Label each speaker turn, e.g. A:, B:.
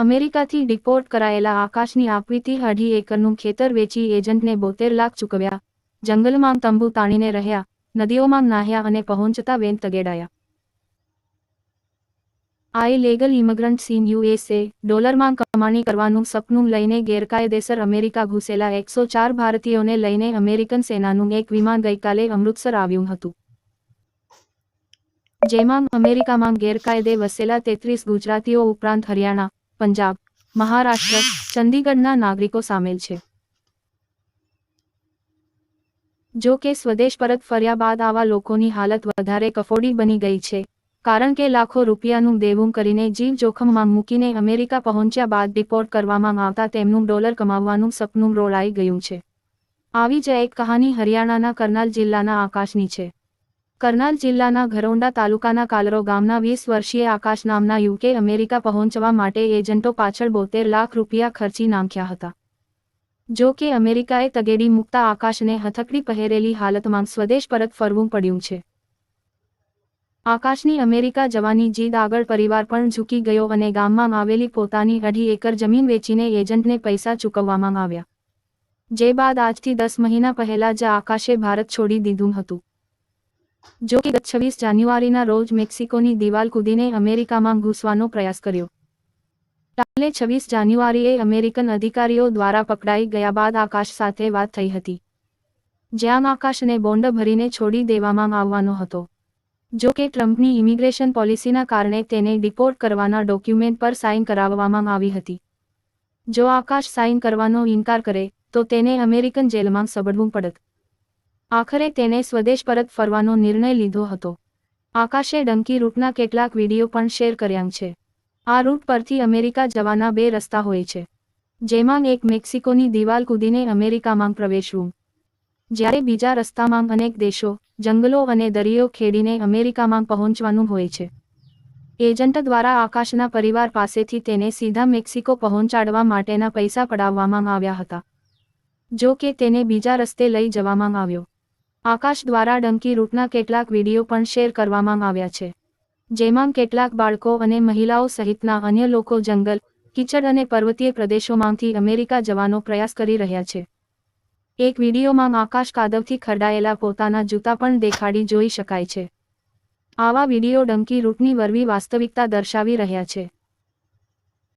A: અમેરિકાથી ડિપોર્ટ કરાયેલા આકાશની આપવીથી અઢી એકરનું ખેતર વેચી એજન્ટને બોતેર લાખ ચૂકવ્યા. જંગલમાં તંબુ તાણીને રહ્યા, નદીઓમાં નાહ્યા અને પહોંચતા વેન તગેડાયા. આઈ લેગલ ઇમિગ્રન્ટ સીન યુએસએ ડોલરમાં કમાણી કરવાનું સપનું લઈને ગેરકાયદેસર અમેરિકા ઘૂસેલા એકસો ચાર ભારતીયોને લઈને અમેરિકન સેનાનું એક વિમાન ગઈકાલે અમૃતસર આવ્યું હતું. જેમાં અમેરિકામાં ગેરકાયદે વસેલા તેત્રીસ ગુજરાતીઓ ઉપરાંત હરિયાણા પંજાબ, મહારાષ્ટ્ર, ચંદીગઢના નાગરિકો સામેલ છે. જો કે સ્વદેશ પરત ફર્યા બાદ આવા લોકોની હાલત વધારે કફોડી બની ગઈ છે, કારણ કે લાખો રૂપિયાનું દેવું કરીને જીવ જોખમમાં મૂકીને અમેરિકા પહોંચ્યા બાદ ડિપોર્ટ કરવામાં આવતા તેમનું ડોલર કમાવવાનું સપનું રોળાઈ ગયું છે. આવી જ એક કહાની હરિયાણાના કરનાલ જિલ્લાના આકાશની છે. કરનાલ જિલ્લાના ઘરોંડા તાલુકાના કાલરો ગામના વીસ વર્ષીય આકાશ નામના યુકે અમેરિકા પહોંચવા માટે એજન્ટો પાછળ બોતેર લાખ રૂપિયા ખર્ચી નાખ્યા હતા. જો કે અમેરિકાએ તગેડી મુકતા આકાશને હથકડી પહેરેલી હાલતમાં સ્વદેશ પરત ફરવું પડ્યું છે. આકાશની અમેરિકા જવાની જીદ આગળ પરિવાર પણ ઝૂકી ગયો અને ગામમાં આવેલી પોતાની અઢી એકર જમીન વેચીને એજન્ટને પૈસા ચૂકવવામાં આવ્યા. જે બાદ આજથી દસ મહિના પહેલા જ આકાશે ભારત છોડી દીધું હતું. જો કે ગત છવ્વીસ જાન્યુઆરીના રોજ મેક્સિકોની દિવાલ કૂદીને અમેરિકામાં ઘૂસવાનો પ્રયાસ કર્યો. કાલે છવ્વીસ જાન્યુઆરીએ અમેરિકન અધિકારીઓ દ્વારા પકડાઈ ગયા બાદ આકાશ સાથે વાત થઈ હતી. જ્યાં આકાશને બોન્ડ ભરીને છોડી દેવામાં આવવાનો હતો. જો કે ટ્રમ્પની ઇમિગ્રેશન પોલિસીના કારણે તેને ડિપોર્ટ કરવાના ડોક્યુમેન્ટ પર સાઇન કરાવવામાં આવી હતી. જો આકાશ સાઇન કરવાનો ઇનકાર કરે, તો તેને અમેરિકન જેલમાં સબડવું પડત. આખરે તેને સ્વદેશ પરત ફરવાનો નિર્ણય લીધો હતો. આકાશે ડંકી રૂટના કેટલાક વીડિયો પણ શેર કર્યા છે. આ રૂટ પરથી અમેરિકા જવાના બે રસ્તા હોય છે. જેમાં એક મેક્સિકોની દિવાલ કૂદીને અમેરિકામાં પ્રવેશવું. જ્યારે બીજા રસ્તામાં અનેક દેશો, જંગલો અને દરિયો ખેડીને અમેરિકામાં પહોંચવાનું હોય છે. એજન્ટ દ્વારા આકાશના પરિવાર પાસેથી તેને સીધા મેક્સિકો પહોંચાડવા માટેના પૈસા પડાવવામાં આવ્યા હતા. જો કે તેને બીજા રસ્તે લઈ જવામાં આવ્યો. આકાશ દ્વારા ડંકી રૂટના કેટલાક વીડિયો પણ શેર કરવામાં આવ્યા છે. જેમાં કેટલાક બાળકો અને મહિલાઓ સહિતના અન્ય લોકો જંગલ, કીચડ અને પર્વતીય પ્રદેશોમાંથી અમેરિકા જવાનો પ્રયાસ કરી રહ્યા છે. એક વિડીયોમાં આકાશ કાદવથી ખરડાયેલા પોતાના જૂતા પણ દેખાડી જોઈ શકાય છે. આવા વીડિયો ડંકી રૂટની વરવી વાસ્તવિકતા દર્શાવી રહ્યા છે.